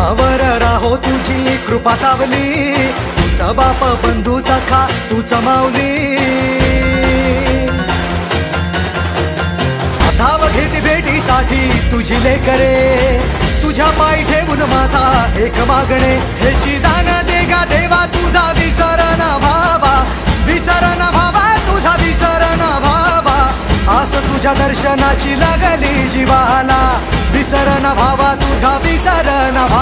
Our राहो तुझी कृपा सावली. तुझा बाप बंधू सखा तू माऊली. धाव घेती भेटीसाठी तुझी लेकरे. तुझ्या पाय ठेवून माथा एक मागणे. हे दान देगा देवा तुझा विसर भावा विसर भावा तुझा विसर न भावा आस तुझ्या दर्शनाची लागली जीवाला. विसर न भावा तुझा विसर भावा